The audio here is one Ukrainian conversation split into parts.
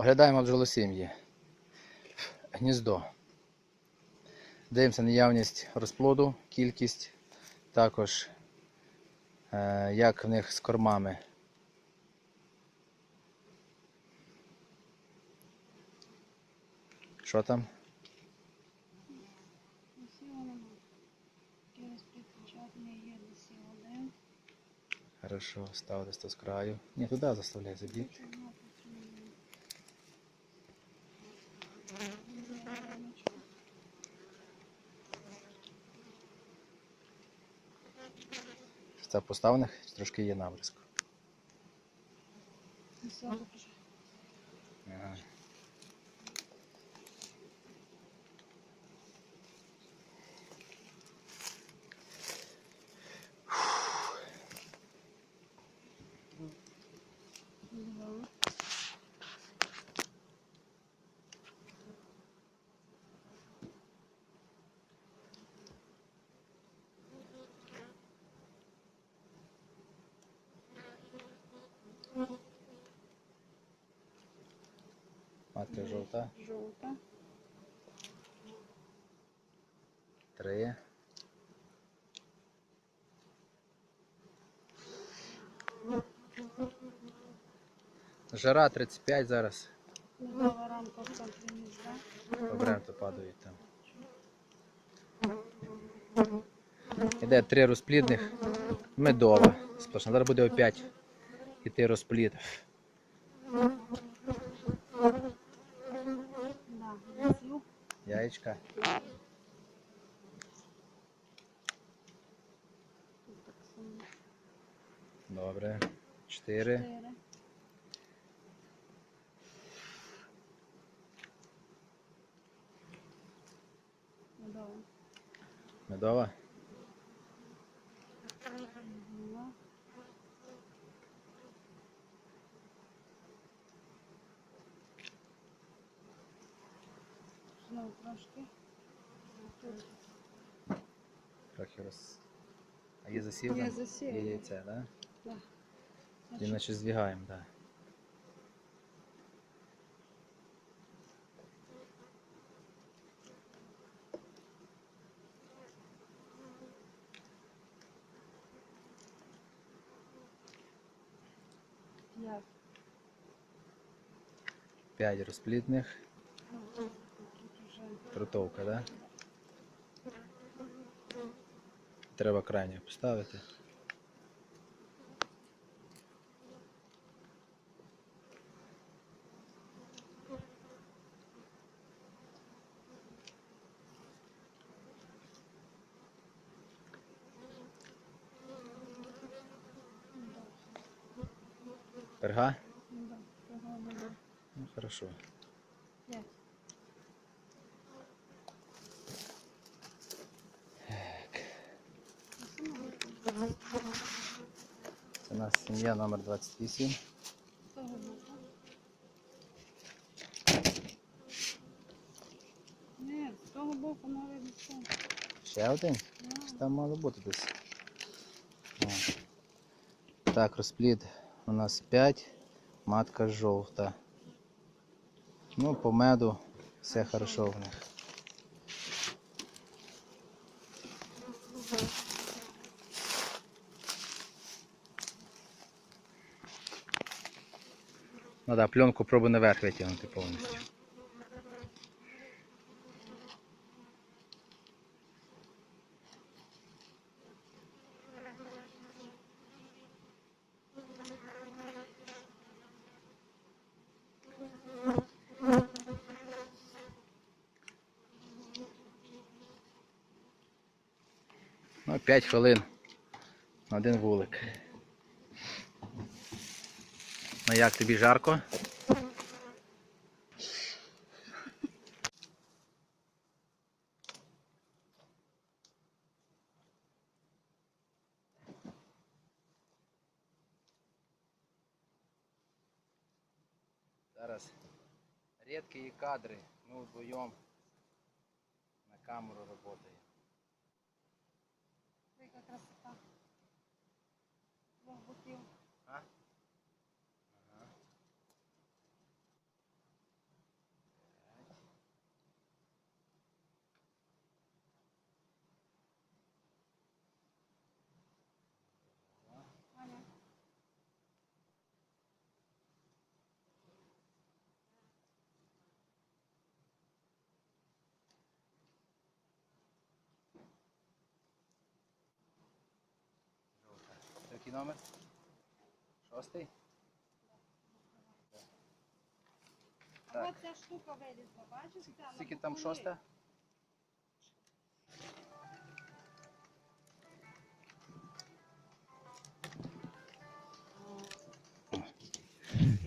Оглядаємо бджолосім'ї. Гніздо. Дивимося наявність розплоду, кількість, також е, як в них з кормами. Що там? Хорошо, став десь то з краю. Ні, туди заставляй забій. Це поставлених трошки є набризк. Ага. Матка жовта. Жовта. Три. Жара 35 зараз. Рамка в центрі падають там. Іде три розплідних. Медова. Сплошна. Зараз буде опять іти розплід. Да, засіл. Само. Добре. Чотири. Медова. Медова. Трошки. Трохи роз. А є засів? Є засів. Є яйце, так? Да. Да? І наче так. Да. П'ять. П'ять розплідних. Так? Да? Треба крайню поставити. Перга? да, буде Ну, хорошо. п'ять. Це у нас сім'я номер 28. Того боку. Ні, з того боку. Ще один? Да. Там мало бути десь. О. Так, розплід у нас 5, матка жовта. Ну, по меду все хорошо в них. Ну да, пленку пробуй наверх витягнути повністю. Ну, 5 хвилин на один вулик. Ну як тобі жарко? Зараз рідкі кадри. Ми вдвоєм на камеру працюємо. Яка красота. Двох боків. А? Який номер? Шостий? А от ця штука вилізла, бачиш? На Скільки там шоста?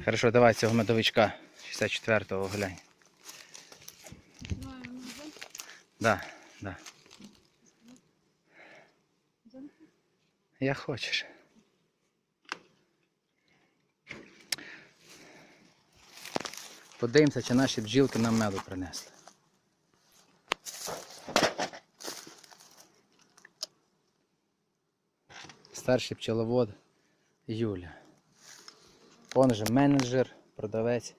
Хорошо, давай цього медовичка 64-го глянь. Ну, Да, да. Як хочеш. Подивимося, чи наші бджілки нам меду принесли. Старший пчеловод Юля. Он же менеджер, продавець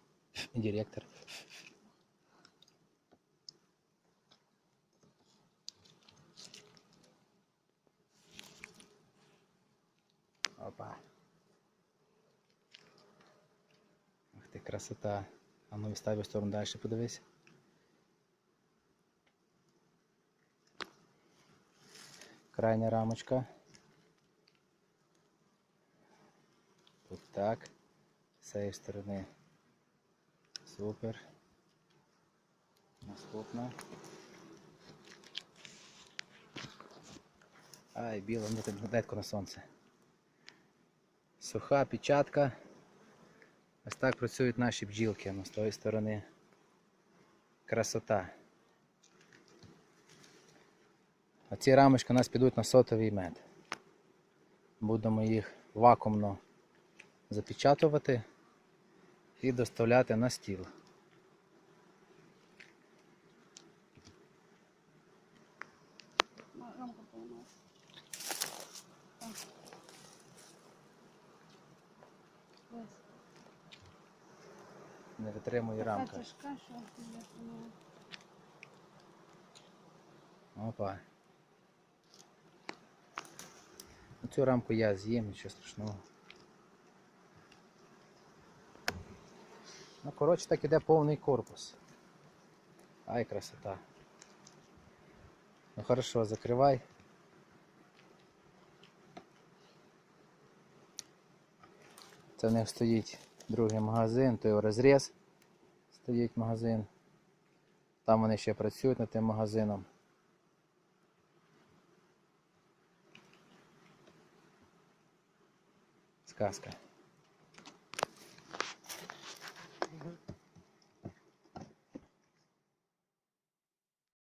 і директор. Опа. Ах ти красота. А ну відстав в сторону далі подивись. Крайня рамочка. Тут так. З цієї сторони. Супер. Наступна. Ай, біла, ну тут на сонце. Суха печатка. Ось так працюють наші бджілки а з тої сторони. Красота. А ці рамочки у нас підуть на сотовий мед. Будемо їх вакуумно запечатувати і доставляти на стіл. ну, рамка повна. Так. Ось. Не витримує рамка. Опа. Ну, Цю рамку я з'їм, нічого страшного. Ну, коротше, так іде повний корпус. Ай, красота. Ну хорошо, закривай. Це в них стоїть другий магазин, той розріз. Стоїть магазин. Там вони ще працюють над тим магазином. Сказка.